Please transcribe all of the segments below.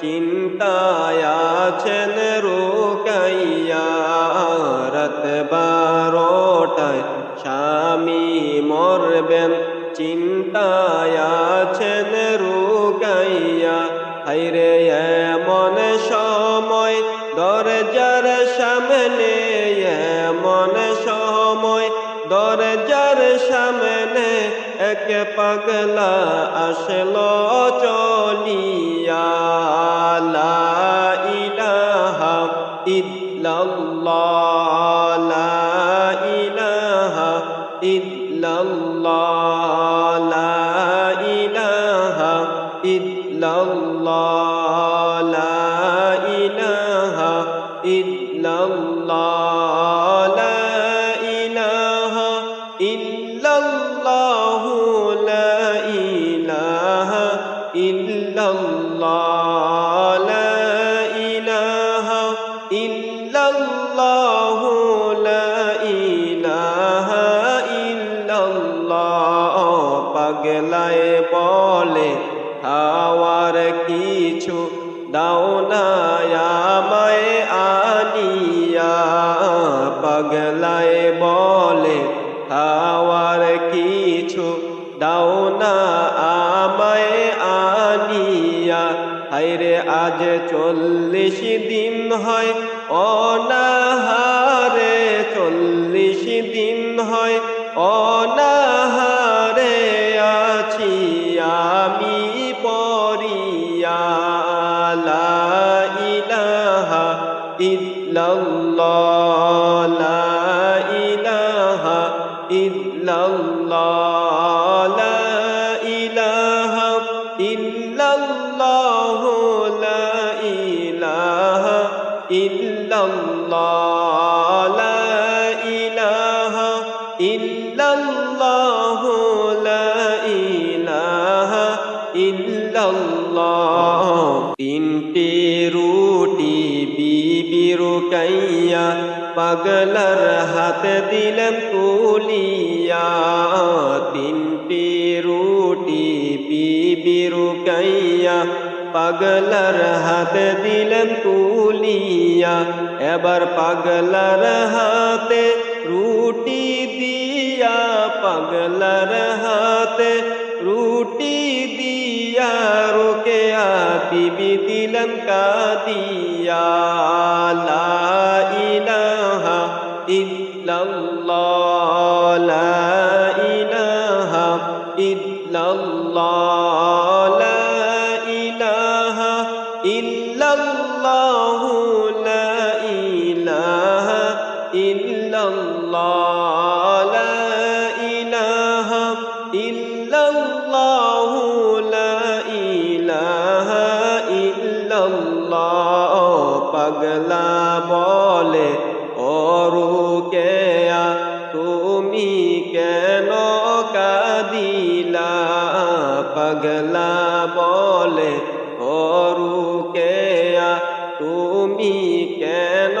চিন্তায় আছেন রোকাইয়া। রাত বারোটায় স্বামী মরবেন চিন্তায় আছেন হাইরে এক পাগলা আসল চলিয়া ইলাহা ইল্লাল্লাহ। পাগলায় বলে, খাওয়ার কিছু দাও না, আমায় আনিয়া। পাগলায় বলে, খাওয়ার কিছু দাও না, আমায় আনিয়া। হাইরে আজ চল্লিশ দিন হয়, অনাহারে চল্লিশ দিন হয় إلا الله. لا পাগলার হাত দিলেন তুলিয়া তিনটি রুটি বিবির কাইয়া পাগলার হাত দিলেন তুলিয়া এবার পাগলার হাতে রুটি দিয়া। পাগলার হাতে রুটি দিয়া রোকে বিবি দিলেন কাদিয়া। লা إلا الله لا إله إلا الله لا إله إلا الله لا إله إلا الله لا إله إلا الله لا إله إلا الله بغلا بوله পাগলা বলে অরুকেয়া তুমি কেন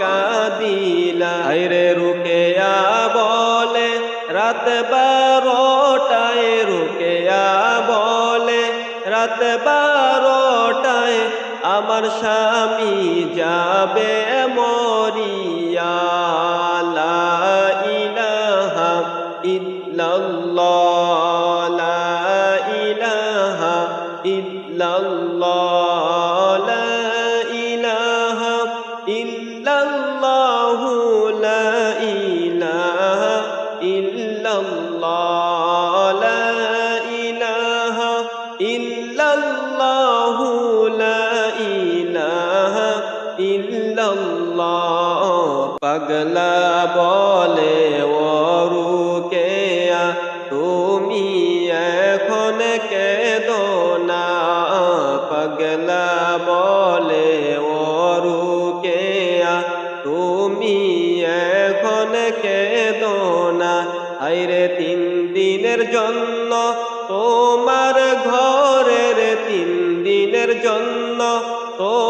কাদিলা? আইরে রুকেয়া বলে, রাত বারোটায় রুকেয়া বলে, রাত বারোটায় আমার স্বামী যাবে মরিয়া পাগলা বলে ওরুকেয়া তুমি এখন কেদো না। পাগলা বলে ওরুকেয়া তুমি এখন কেদো না। আইরে তিন দিনের জন্য তোমার ঘরের তিন দিনের জন্য তো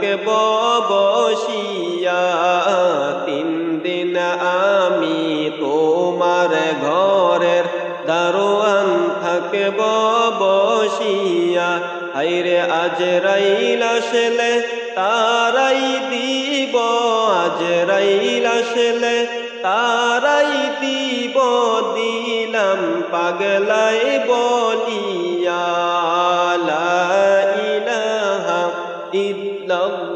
থাকব বসিয়া তিন দিন আমি তোমার ঘরের দারোয়ান থাকব বসিয়া হাইরে আজ রাইল আসলে তারাই দিব আজ রাইল আসলে তারাই দিব, দিলাম পাগলাই বলিয়া ইল্লাল্লাহ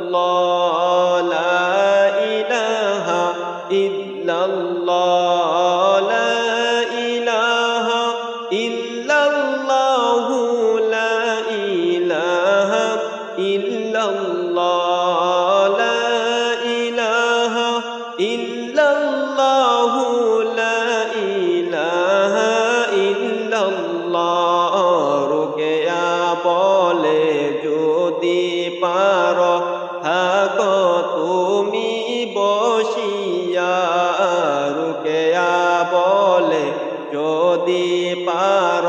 যদি পার,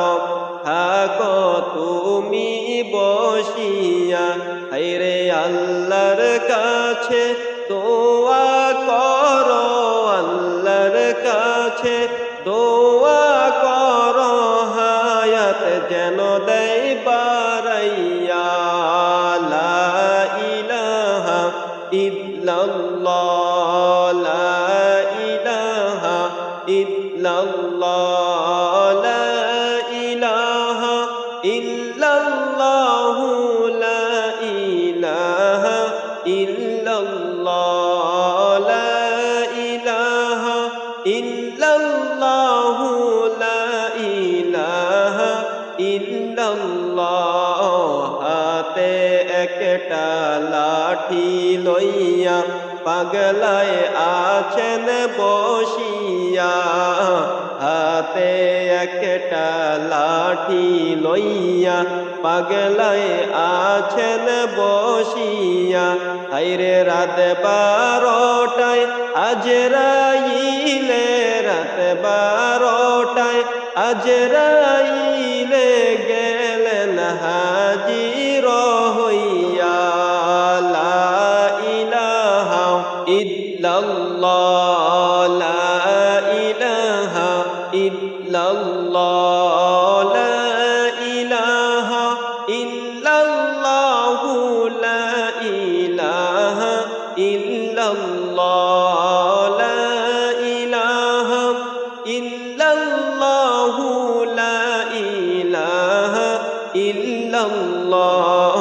থাকো তুমি বসিয়া। হাইরে আল্লাহর কাছে দোয়া করো, আল্লাহর কাছে দোয়া করো, হায়াত যেন দেয় বারাইয়া। লা ইলাহা ইল্লাল্লাহ, লা ইলাহা ইল্লাল্লাহ। পাগলায় আছেন বসিয়া, হাতে একটা লাঠি লইয়া পাগলায় আছেন বসিয়া হাইরে রাত বারোটায় আজরাইলে রাত বারোটায় আজরাইলে গেলেন হাজির ইল্লাল্লাহ, লা ইলাহা ইল্লাল্লাহ, লা ইলাহা ইল্লাল্লাহ।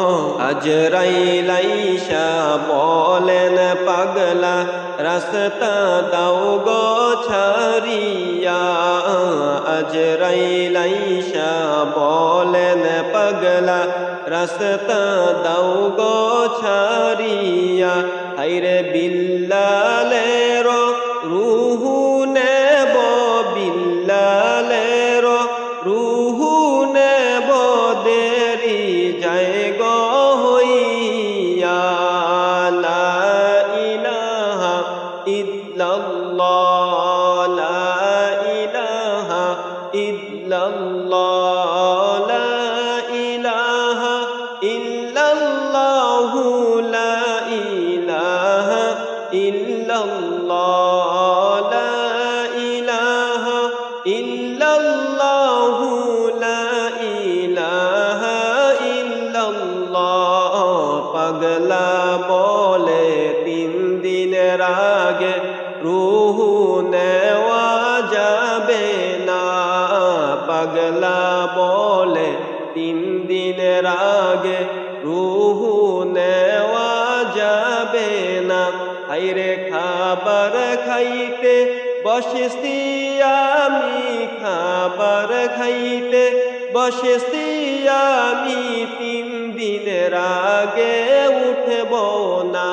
আজরাইলাইশা বলেন, পাগলা, রাস্তা দাও গো ছাড়িয়া। আজরাইলাইশা বলেন, পাগলা, রাস্তা দাও গো হাইরে বিল্লালের ইল্লাল্লাহ পাগলা বলে তিন দিনের আগে রুহু নেওয়া যাবে না। পাগলা বলে তিন দিনের আগে রুহু নেওয়া যাবে না। হাইরে খাবার খাইতে বসেছি আমি, খাবার খাইতে বসেছি আমি দিনের আগে উঠব না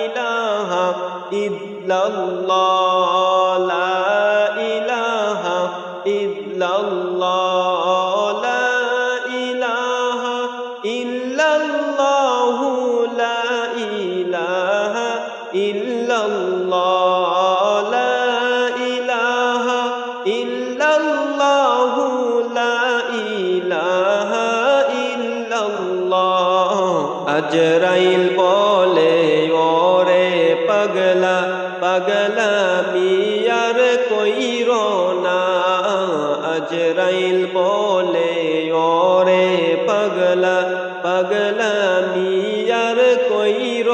ইলাহা ইল্লাল্লাহ। আজরাইল বলে, ওরে পাগলা পাগলা মিয়ার কইর না। আজরাইল বলে, ওরে পাগলা পাগলা মিয়ার কইর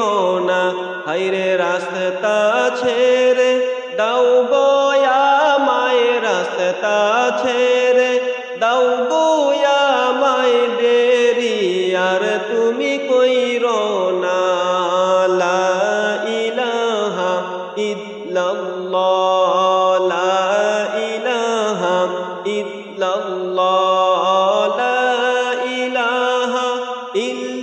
না। হাইরে রাস্তা ছেড়ে দাও গয়া মায় রাস্তা ছেড়ে ইলাহা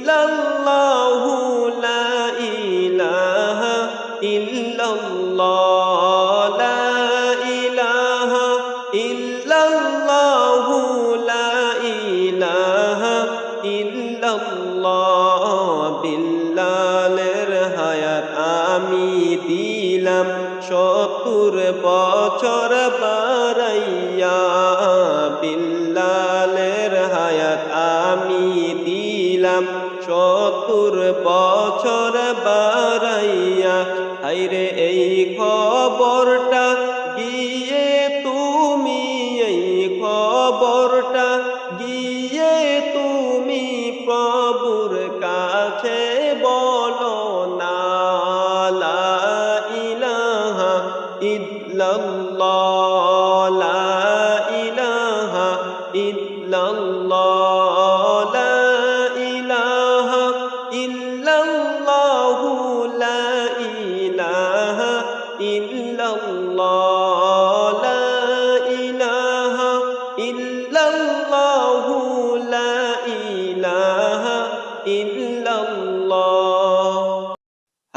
হাইরে এই খবরটা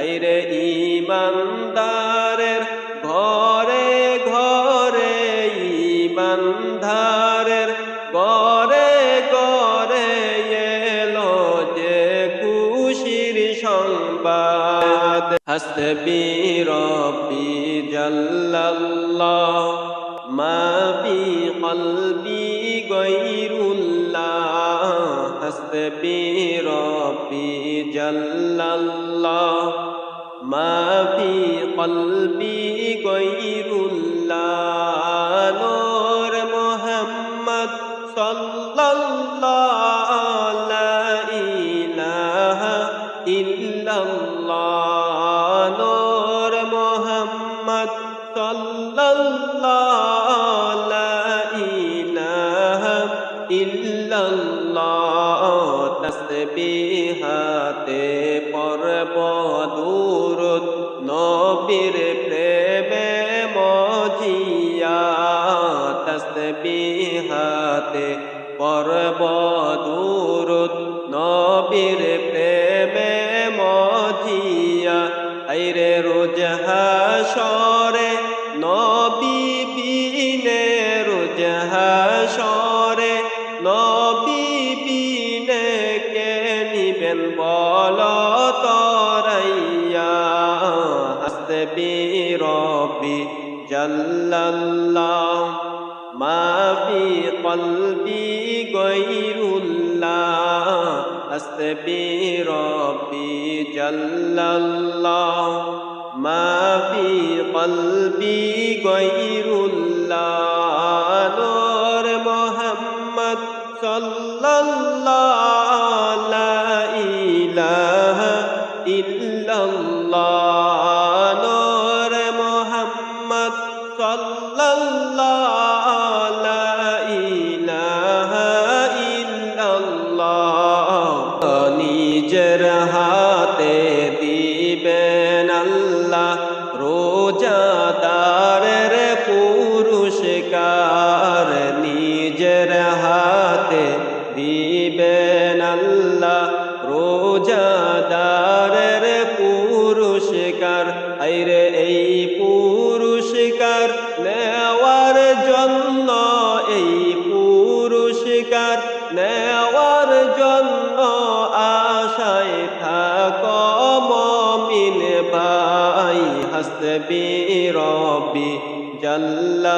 আইরে ইমানদারের ঘরে ঘরে, ইমানদারের ঘরে ঘরে এলো যে খুশির সংবাদ। হাসবি রব্বি জাল্লাল্লাহ মা কলবি গৈরুল্লাহ। হাসবি রব্বি জাল্লাল্লাহ কলবি নবীর প্রেমে মজিয়া, আইরে রোজ হাসরে, নবী বিনে রোজ হাসরে, নবী বিনে কে নিবেন বল তরাইয়া? হাসবি রব্বি জাল্লাল্লাহ মা ফি কলবি গৈরুল্লাহ হাসবি রব্বি জাল্লাল্লাহ মা ফি কলবি গৈরুল্লাহ পুরস্কার নিজের হাতে দিবেন আল্লাহ রোজাদারের পুরস্কার। আইরে এই পুরস্কার নেওয়ার জন্য, এই পুরস্কার নেওয়ার জন্য আশায় থাক মমিন ভাই, হাসবি রব্বি জাল্লাল্লাহ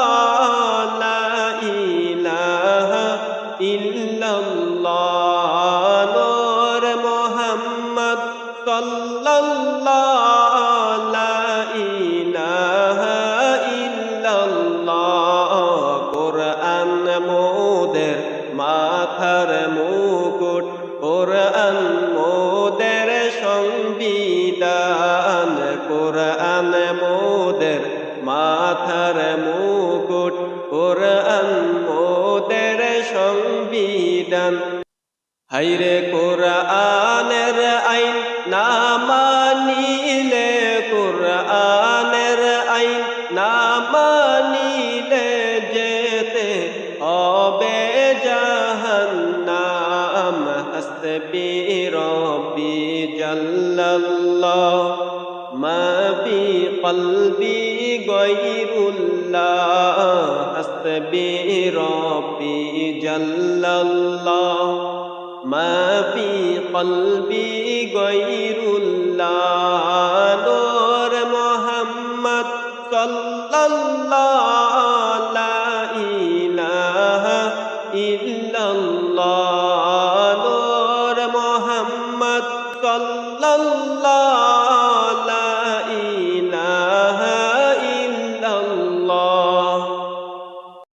কোরআন মোদের সংবিধান কোরআন মোদের মাথার মুকুট কোরআন মোদের সংবিধান। মা ফি কলবি গৈরুল্লাহ হাসবি রব্বি জাল্লাল্লাহ মা ফি কলবি গৈরুল্লাহ নূর মোহাম্মদ সাল্লাল্লাহু লা ইলাহা ইল্লাল্লাহ